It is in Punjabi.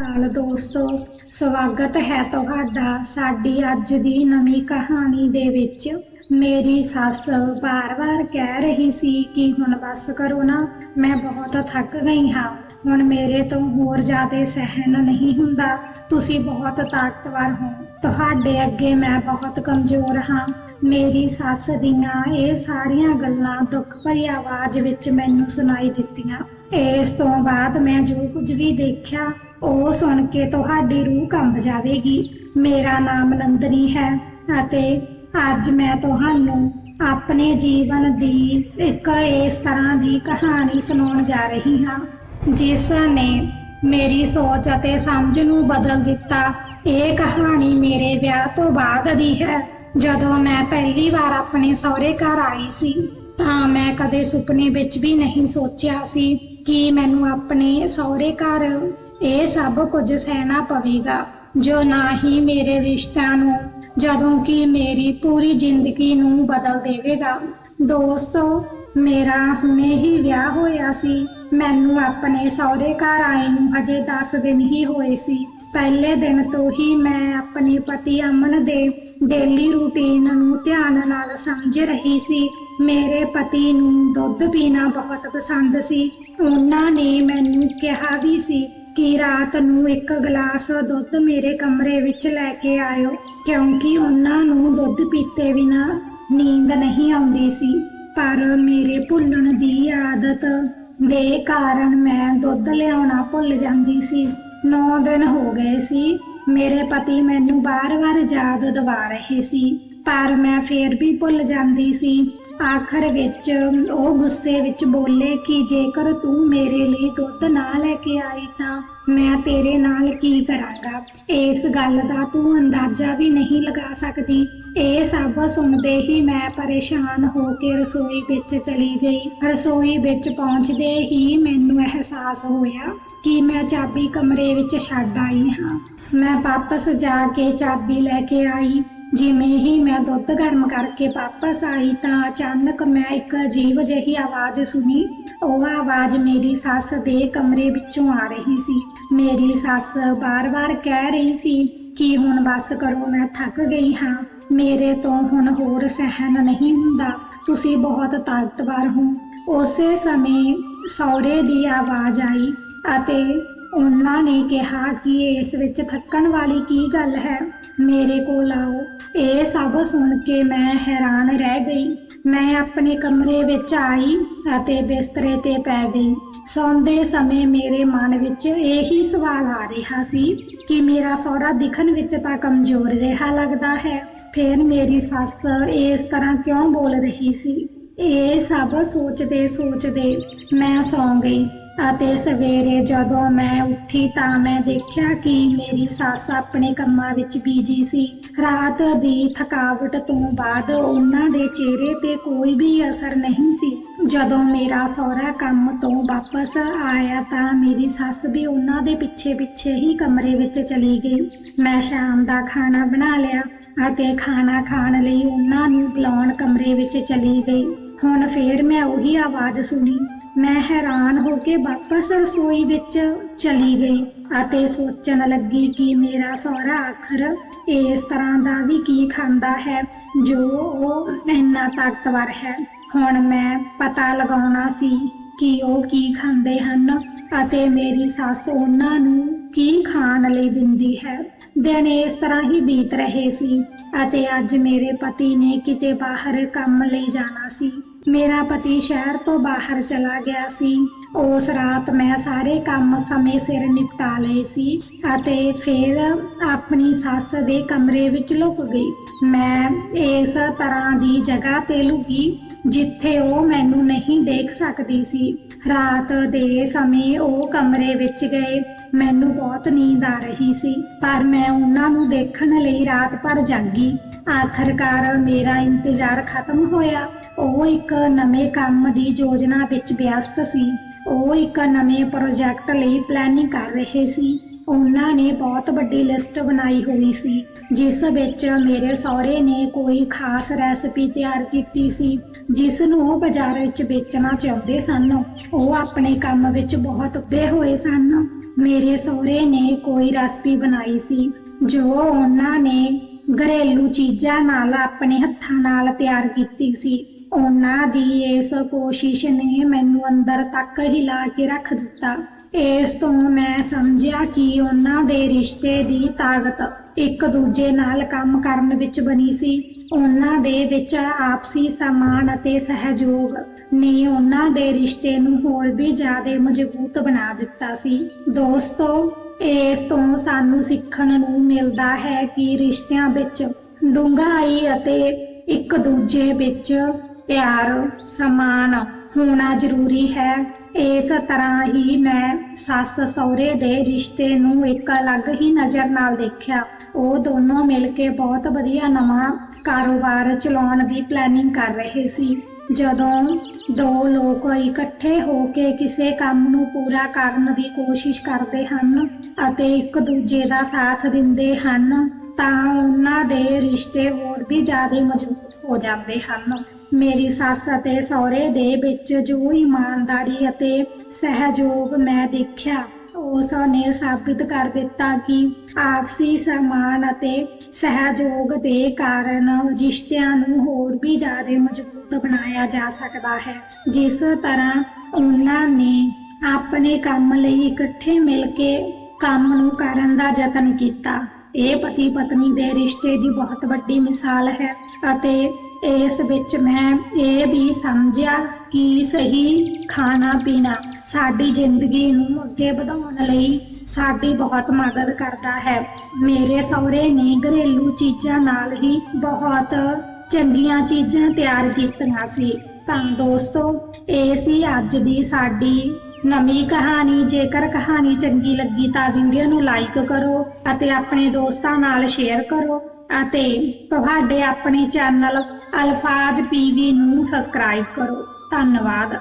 ਹਾਲ ਦੋਸਤੋ, ਸਵਾਗਤ ਹੈ ਤੁਹਾਡਾ ਸਾਡੀ ਅੱਜ ਦੀ ਨਵੀਂ ਕਹਾਣੀ ਦੇ ਵਿੱਚ। ਮੇਰੀ ਸੱਸ ਵਾਰ-ਵਾਰ ਕਹਿ ਰਹੀ ਸੀ ਕਿ ਹੁਣ ਬਸ ਕਰੋ ਨਾ, ਮੈਂ ਬਹੁਤ ਥੱਕ ਗਈ ਹਾਂ। ਹੁਣ ਮੇਰੇ ਤੋਂ ਹੋਰ ਜ਼ਿਆਦਾ ਸਹਿਣ ਨਹੀਂ ਹੁੰਦਾ। ਤੁਸੀਂ ਬਹੁਤ ਤਾਕਤਵਰ ਹੋ। ਤੁਹਾਡੇ ਅੱਗੇ ਮੈਂ ਬਹੁਤ ਕਮਜ਼ੋਰ ਹਾਂ। ਮੇਰੀ ਸੱਸ ਦੀਆਂ ਇਹ ਸਾਰੀਆਂ ਗੱਲਾਂ ਦੁੱਖ ਭਰੀ ਆਵਾਜ਼ ਵਿੱਚ ਮੈਨੂੰ ਸੁਣਾਈ ਦਿੱਤੀਆਂ। ਇਸ ਤੋਂ ਬਾਅਦ ਮੈਂ ਜੋ ਕੁਝ ਵੀ ਦੇਖਿਆ, ਉਹ ਸੁਣ ਕੇ ਤੁਹਾਡੀ ਰੂਹ ਕੰਬ ਜਾਵੇਗੀ। ਮੇਰਾ ਨਾਮ ਨੰਦਨੀ ਹੈ ਅਤੇ ਅੱਜ ਮੈਂ ਤੁਹਾਨੂੰ ਆਪਣੇ ਜੀਵਨ ਦੀ ਇੱਕ ਇਸ ਤਰ੍ਹਾਂ ਦੀ ਕਹਾਣੀ ਸੁਣਾਉਣ ਜਾ ਰਹੀ ਹਾਂ, ਜਿਸ ਨੇ ਮੇਰੀ ਸੋਚ ਅਤੇ ਸਮਝ ਨੂੰ ਬਦਲ ਦਿੱਤਾ। ਇਹ ਕਹਾਣੀ ਮੇਰੇ ਵਿਆਹ ਤੋਂ ਬਾਅਦ ਦੀ ਹੈ। ਜਦੋਂ ਮੈਂ ਪਹਿਲੀ ਵਾਰ ਆਪਣੇ ਸਹੁਰੇ ਘਰ ਆਈ ਸੀ, ਤਾਂ ਮੈਂ ਕਦੇ ਸੁਪਨੇ ਵਿੱਚ ਵੀ ਨਹੀਂ ਸੋਚਿਆ ਸੀ ਕਿ ਮੈਨੂੰ ਆਪਣੇ ਸਹੁਰੇ ਘਰ ਇਹ ਸਭ ਕੁਝ ਸਹਿਣਾ ਪਵੇਗਾ, ਜੋ ਨਾ ਹੀ ਮੇਰੇ ਰਿਸ਼ਤਿਆਂ ਨੂੰ, ਜਦੋਂ ਕਿ ਮੇਰੀ ਪੂਰੀ ਜ਼ਿੰਦਗੀ ਨੂੰ ਬਦਲ ਦੇਵੇਗਾ। ਦੋਸਤੋ, ਮੇਰਾ ਹੁਣੇ ਹੀ ਵਿਆਹ ਹੋਇਆ ਸੀ। ਮੈਨੂੰ ਆਪਣੇ ਸਹੁਰੇ ਘਰ ਆਏ ਨੂੰ ਹਜੇ 10 ਦਿਨ ਹੀ ਹੋਏ ਸੀ। ਪਹਿਲੇ ਦਿਨ ਤੋਂ ਹੀ ਮੈਂ ਆਪਣੇ ਪਤੀ ਅਮਨ ਦੇ ਡੇਲੀ ਰੂਟੀਨ ਨੂੰ ਧਿਆਨ ਨਾਲ ਸਮਝ ਰਹੀ ਸੀ। ਮੇਰੇ ਪਤੀ ਨੂੰ ਦੁੱਧ ਪੀਣਾ ਬਹੁਤ ਪਸੰਦ ਸੀ। ਉਹਨਾਂ ਨੇ ਮੈਨੂੰ ਕਿਹਾ ਵੀ ਸੀ ਕਿ ਰਾਤ ਨੂੰ ਇੱਕ ਗਲਾਸ ਦੁੱਧ ਮੇਰੇ ਕਮਰੇ ਵਿੱਚ ਲੈ ਕੇ ਆਇਓ, ਕਿਉਂਕਿ ਉਹਨਾਂ ਨੂੰ ਦੁੱਧ ਪੀਤੇ ਬਿਨਾ ਨੀਂਦ ਨਹੀਂ ਆਉਂਦੀ ਸੀ। ਪਰ ਮੇਰੇ ਭੁੱਲਣ ਦੀ ਆਦਤ ਦੇ ਕਾਰਨ ਮੈਂ ਦੁੱਧ ਲਿਆਉਣਾ ਭੁੱਲ ਜਾਂਦੀ ਸੀ। 9 ਦਿਨ ਹੋ ਗਏ ਸੀ। ਮੇਰੇ ਪਤੀ ਮੈਨੂੰ ਬਾਰ-ਬਾਰ ਯਾਦ ਦਿਵਾ ਰਹੇ ਸੀ, ਪਰ ਮੈਂ ਫੇਰ ਵੀ ਭੁੱਲ ਜਾਂਦੀ ਸੀ। ਆਖਰ ਵਿੱਚ ਉਹ ਗੁੱਸੇ ਵਿੱਚ ਬੋਲੇ ਕਿ ਜੇਕਰ ਤੂੰ ਮੇਰੇ ਲਈ ਦੁੱਧ ਨਾ ਲੈ ਕੇ ਆਈ ਤਾਂ ਮੈਂ ਤੇਰੇ ਨਾਲ ਕੀ ਕਰਾਂਗਾ? ਇਸ ਗੱਲ ਦਾ ਤੂੰ ਅੰਦਾਜ਼ਾ ਵੀ ਨਹੀਂ ਲਗਾ ਸਕਦੀ। ਇਹ ਸਭ ਸੁਣਦੇ ਹੀ ਮੈਂ ਪਰੇਸ਼ਾਨ ਹੋ ਕੇ ਰਸੋਈ ਵਿੱਚ ਚਲੀ ਗਈ। ਰਸੋਈ ਵਿੱਚ ਪਹੁੰਚਦੇ ਹੀ ਮੈਨੂੰ ਅਹਿਸਾਸ ਹੋਇਆ ਕਿ ਮੈਂ ਚਾਬੀ ਕਮਰੇ ਵਿੱਚ ਛੱਡ ਆਈ ਹਾਂ। ਮੈਂ ਵਾਪਸ ਜਾ ਕੇ ਚਾਬੀ ਲੈ ਕੇ ਆਈ। ਜਿਵੇਂ ਹੀ ਮੈਂ ਦੁੱਧ ਗਰਮ ਕਰਕੇ ਵਾਪਸ ਆਈ ਤਾਂ ਅਚਾਨਕ ਮੈਂ ਇੱਕ ਅਜੀਬ ਜਿਹੀ ਆਵਾਜ਼ ਸੁਣੀ। ਉਹ ਆਵਾਜ਼ ਮੇਰੀ ਸੱਸ ਦੇ ਕਮਰੇ ਵਿੱਚੋਂ ਆ ਰਹੀ ਸੀ। ਮੇਰੀ ਸੱਸ ਬਾਰ-ਬਾਰ ਕਹਿ ਰਹੀ ਸੀ ਕਿ ਹੁਣ ਬਸ ਕਰੋ, ਮੈਂ ਥੱਕ ਗਈ ਹਾਂ। ਮੇਰੇ ਤੋਂ ਹੁਣ ਹੋਰ ਸਹਿਣ ਨਹੀਂ ਹੁੰਦਾ। ਤੁਸੀਂ ਬਹੁਤ ਤਾਕਤਵਰ ਹੋ। ਉਸੇ ਸਮੇਂ ਸੌਰੇ ਦੀ ਆਵਾਜ਼ ਆਈ। ਅਤੇ ਉਹਨਾਂ ਨੇ ਕਿਹਾ ਕਿ ਇਸ ਵਿੱਚ ਥੱਕਣ ਵਾਲੀ ਕੀ ਗੱਲ ਹੈ? ਮੇਰੇ ਕੋਲ ਆਓ। ਇਹ ਸਭ ਸੁਣ ਕੇ ਮੈਂ ਹੈਰਾਨ ਰਹਿ ਗਈ। ਮੈਂ ਆਪਣੇ ਕਮਰੇ ਵਿੱਚ ਆਈ ਅਤੇ ਬਿਸਤਰੇ ਤੇ ਪੈ ਗਈ। ਸੌਂਦੇ ਸਮੇਂ ਮੇਰੇ ਮਨ ਵਿੱਚ ਇਹੀ ਸਵਾਲ ਆ ਰਿਹਾ ਸੀ ਕਿ ਮੇਰਾ ਸਹੁਰਾ ਦਿਖਣ ਵਿੱਚ ਤਾਂ ਕਮਜ਼ੋਰ ਜਿਹਾ ਲੱਗਦਾ ਹੈ। ਫਿਰ ਮੇਰੀ ਸੱਸ ਇਸ ਤਰ੍ਹਾਂ ਕਿਉਂ ਬੋਲ ਰਹੀ ਸੀ? ਇਹ ਸਭ ਸੋਚਦੇ ਸੋਚਦੇ ਮੈਂ ਸੌਂ ਗਈ। ਅਤੇ ਸਵੇਰੇ ਜਦੋਂ ਮੈਂ ਉੱਠੀ ਤਾਂ ਮੈਂ ਦੇਖਿਆ ਕਿ ਮੇਰੀ ਸੱਸ ਆਪਣੇ ਕੰਮਾਂ ਵਿੱਚ ਬੀਜੀ ਸੀ। ਰਾਤ ਦੀ ਥਕਾਵਟ ਤੋਂ ਬਾਅਦ ਉਹਨਾਂ ਦੇ ਚਿਹਰੇ ਤੇ ਕੋਈ ਵੀ ਅਸਰ ਨਹੀਂ ਸੀ। ਜਦੋਂ ਮੇਰਾ ਸਹੁਰਾ ਕੰਮ ਤੋਂ ਵਾਪਸ ਆਇਆ ਤਾਂ ਮੇਰੀ ਸੱਸ ਵੀ ਉਹਨਾਂ ਦੇ ਪਿੱਛੇ ਪਿੱਛੇ ਹੀ ਕਮਰੇ ਵਿੱਚ ਚਲੀ ਗਈ। ਮੈਂ ਸ਼ਾਮ ਦਾ ਖਾਣਾ ਬਣਾ ਲਿਆ ਅਤੇ ਖਾਣਾ ਖਾਣ ਲਈ ਉਹਨਾਂ ਨੂੰ ਬੁਲਾਉਣ ਕਮਰੇ ਵਿੱਚ ਚਲੀ ਗਈ। ਹੁਣ ਫੇਰ ਮੈਂ ਉਹੀ ਆਵਾਜ਼ ਸੁਣੀ। ਮੈਂ ਹੈਰਾਨ ਹੋ ਕੇ ਵਾਪਸ ਰਸੋਈ ਵਿੱਚ ਚਲੀ ਗਈ ਅਤੇ ਸੋਚਣ ਲੱਗੀ ਕਿ ਮੇਰਾ ਸਹੁਰਾ ਆਖਰ ਇਸ ਤਰ੍ਹਾਂ ਦਾ ਵੀ ਕੀ ਖਾਂਦਾ ਹੈ, ਜੋ ਉਹ ਇੰਨਾ ਤਾਕਤਵਰ ਹੈ। ਹੁਣ ਮੈਂ ਪਤਾ ਲਗਾਉਣਾ ਸੀ ਕਿ ਉਹ ਕੀ ਖਾਂਦੇ ਹਨ ਅਤੇ ਮੇਰੀ ਸੱਸ ਉਹਨਾਂ ਨੂੰ ਕੀ ਖਾਣ ਲਈ ਦਿੰਦੀ ਹੈ। ਦਿਨ ਇਸ ਤਰ੍ਹਾਂ ਹੀ ਬੀਤ ਰਹੇ ਸੀ ਅਤੇ ਅੱਜ ਮੇਰੇ ਪਤੀ ਨੇ ਕਿਤੇ ਬਾਹਰ ਕੰਮ ਲਈ ਜਾਣਾ ਸੀ। ਮੇਰਾ ਪਤੀ ਸ਼ਹਿਰ ਤੋਂ ਬਾਹਰ ਚਲਾ ਗਿਆ ਸੀ। ਉਸ ਰਾਤ ਮੈਂ ਸਾਰੇ ਕੰਮ ਸਮੇਂ ਸਿਰ ਨਿਪਟਾ ਲਏ ਸੀ ਅਤੇ ਫਿਰ ਆਪਣੀ ਸੱਸ ਦੇ ਕਮਰੇ ਵਿੱਚ ਲੁਕ ਗਈ। ਮੈਂ ਇਸ ਤਰ੍ਹਾਂ ਦੀ ਜਗ੍ਹਾ ਤੇ ਲੁਕੀ ਜਿੱਥੇ ਉਹ ਮੈਨੂੰ ਨਹੀਂ ਦੇਖ ਸਕਦੀ ਸੀ। ਰਾਤ ਦੇ ਸਮੇਂ ਉਹ ਕਮਰੇ ਵਿੱਚ ਗਏ। ਮੈਨੂੰ ਬਹੁਤ ਨੀਂਦ ਆ ਰਹੀ ਸੀ, ਪਰ ਮੈਂ ਉਹਨਾਂ ਨੂੰ ਦੇਖਣ ਲਈ ਰਾਤ ਭਰ ਜਾਗੀ। ਆਖਰਕਾਰ ਮੇਰਾ ਇੰਤਜ਼ਾਰ ਖਤਮ ਹੋਇਆ। ਉਹ ਇੱਕ ਨਵੇਂ ਕੰਮ ਦੀ ਯੋਜਨਾ ਵਿੱਚ ਵਿਅਸਤ ਸੀ। ਉਹ ਇੱਕ ਨਵੇਂ ਪ੍ਰੋਜੈਕਟ ਲਈ ਪਲੈਨਿੰਗ ਕਰ ਰਹੇ ਸੀ। ਉਹਨਾਂ ਨੇ ਬਹੁਤ ਵੱਡੀ ਲਿਸਟ ਬਣਾਈ ਹੋਈ ਸੀ, ਜਿਸ ਵਿੱਚ ਮੇਰੇ ਸਹੁਰੇ ਨੇ ਕੋਈ ਖਾਸ ਰੈਸਪੀ ਤਿਆਰ ਕੀਤੀ ਸੀ, ਜਿਸ ਨੂੰ ਉਹ ਬਾਜ਼ਾਰ ਵਿੱਚ ਵੇਚਣਾ ਚਾਹੁੰਦੇ ਸਨ। ਉਹ ਆਪਣੇ ਕੰਮ ਵਿੱਚ ਬਹੁਤ ਉੱਭੇ ਹੋਏ ਸਨ। ਮੇਰੇ ਸਹੁਰੇ ਨੇ ਕੋਈ ਰੈਸਪੀ ਬਣਾਈ ਸੀ, ਜੋ ਉਹਨਾਂ ਨੇ ਘਰੇਲੂ ਚੀਜ਼ਾਂ ਨਾਲ ਆਪਣੇ ਹੱਥਾਂ ਨਾਲ ਤਿਆਰ ਕੀਤੀ ਸੀ। ਉਹਨਾਂ ਦੀ ਇਸ ਕੋਸ਼ਿਸ਼ ਨੇ ਮੈਨੂੰ ਅੰਦਰ ਤੱਕ ਹਿਲਾ ਕੇ ਰੱਖ ਦਿੱਤਾ। ਇਸ ਤੋਂ ਮੈਂ ਸਮਝਿਆ ਕਿ ਉਹਨਾਂ ਦੇ ਰਿਸ਼ਤੇ ਦੀ ਤਾਕਤ ਇੱਕ ਦੂਜੇ ਨਾਲ ਕੰਮ ਕਰਨ ਵਿੱਚ ਬਣੀ ਸੀ। ਉਹਨਾਂ ਦੇ ਵਿੱਚ ਆਪਸੀ ਸਮਾਨ ਅਤੇ ਸਹਿਯੋਗ ਨੇ ਉਹਨਾਂ ਦੇ ਰਿਸ਼ਤੇ ਨੂੰ ਹੋਰ ਵੀ ਜ਼ਿਆਦਾ ਮਜ਼ਬੂਤ ਬਣਾ ਦਿੱਤਾ ਸੀ। ਦੋਸਤੋ, ਇਸ ਤੋਂ ਸਾਨੂੰ ਸਿੱਖਣ ਨੂੰ ਮਿਲਦਾ ਹੈ ਕਿ ਰਿਸ਼ਤਿਆਂ ਵਿੱਚ ਡੂੰਘਾਈ ਅਤੇ ਇੱਕ ਦੂਜੇ ਵਿੱਚ ਪਿਆਰ ਸਮਾਨ ਹੋਣਾ ਜ਼ਰੂਰੀ ਹੈ। ਇਸ ਤਰ੍ਹਾਂ ਹੀ ਮੈਂ ਸੱਸ ਸਹੁਰੇ ਦੇ ਰਿਸ਼ਤੇ ਨੂੰ ਇੱਕ ਅਲੱਗ ਹੀ ਨਜ਼ਰ ਨਾਲ ਦੇਖਿਆ। ਉਹ ਦੋਨੋਂ ਮਿਲ ਕੇ ਬਹੁਤ ਵਧੀਆ ਨਵਾਂ ਕਾਰੋਬਾਰ ਚਲਾਉਣ ਦੀ ਪਲੈਨਿੰਗ ਕਰ ਰਹੇ ਸੀ। ਜਦੋਂ ਦੋ ਲੋਕ ਇਕੱਠੇ ਹੋ ਕੇ ਕਿਸੇ ਕੰਮ ਨੂੰ ਪੂਰਾ ਕਰਨ ਦੀ ਕੋਸ਼ਿਸ਼ ਕਰਦੇ ਹਨ ਅਤੇ ਇੱਕ ਦੂਜੇ ਦਾ ਸਾਥ ਦਿੰਦੇ ਹਨ, ਤਾਂ ਉਹਨਾਂ ਦੇ ਰਿਸ਼ਤੇ ਹੋਰ ਵੀ ਜ਼ਿਆਦਾ ਮਜ਼ਬੂਤ ਹੋ ਜਾਂਦੇ ਹਨ। ਮੇਰੀ ਸੱਸ ਅਤੇ ਸਹੁਰੇ ਦੇ ਵਿੱਚ ਜੋ ਇਮਾਨਦਾਰੀ ਅਤੇ ਸਹਿਯੋਗ ਮੈਂ ਦੇਖਿਆ, ਉਸ ਨੇ ਸਾਬਿਤ ਕਰ ਦਿੱਤਾ ਕਿ ਆਪਸੀ ਸਨਮਾਨ ਅਤੇ ਸਹਿਯੋਗ ਦੇ ਕਾਰਨ ਰਿਸ਼ਤਿਆਂ ਨੂੰ ਹੋਰ ਵੀ ਜ਼ਿਆਦਾ ਮਜ਼ਬੂਤ ਬਣਾਇਆ ਜਾ ਸਕਦਾ ਹੈ। ਜਿਸ ਤਰ੍ਹਾਂ ਉਹਨਾਂ ਨੇ ਆਪਣੇ ਕੰਮ ਲਈ ਇਕੱਠੇ ਮਿਲ ਕੇ ਕੰਮ ਨੂੰ ਕਰਨ ਦਾ ਯਤਨ ਕੀਤਾ। ਇਹ ਪਤੀ ਪਤਨੀ ਦੇ ਰਿਸ਼ਤੇ ਦੀ ਬਹੁਤ ਵੱਡੀ ਮਿਸਾਲ ਹੈ ਅਤੇ ਇਸ ਵਿੱਚ ਮੈਂ ਇਹ ਵੀ ਸਮਝਿਆ ਕਿ ਸਹੀ ਖਾਣਾ ਪੀਣਾ ਸਾਡੀ ਜ਼ਿੰਦਗੀ ਨੂੰ ਅੱਗੇ ਵਧਾਉਣ ਲਈ ਸਾਡੀ ਬਹੁਤ ਮਦਦ ਕਰਦਾ ਹੈ। ਮੇਰੇ ਸਹੁਰੇ ਨੇ ਘਰੇਲੂ ਚੀਜ਼ਾਂ ਨਾਲ ਹੀ ਬਹੁਤ ਚੰਗੀਆਂ ਚੀਜ਼ਾਂ ਤਿਆਰ ਕੀਤੀਆਂ ਸੀ। ਤਾਂ ਦੋਸਤੋ, ਇਹ ਸੀ ਅੱਜ ਦੀ ਸਾਡੀ ਨਵੀਂ ਕਹਾਣੀ। ਜੇਕਰ ਕਹਾਣੀ ਚੰਗੀ ਲੱਗੀ ਤਾਂ ਵੀਡੀਓ ਨੂੰ ਲਾਈਕ ਕਰੋ ਅਤੇ ਆਪਣੇ ਦੋਸਤਾਂ ਨਾਲ ਸ਼ੇਅਰ ਕਰੋ ਅਤੇ ਤੁਹਾਡੇ ਆਪਣੇ ਚੈਨਲ ਅਲਫਾਜ਼ ਪੀਵੀ ਨੂੰ ਸਬਸਕ੍ਰਾਈਬ ਕਰੋ। ਧੰਨਵਾਦ।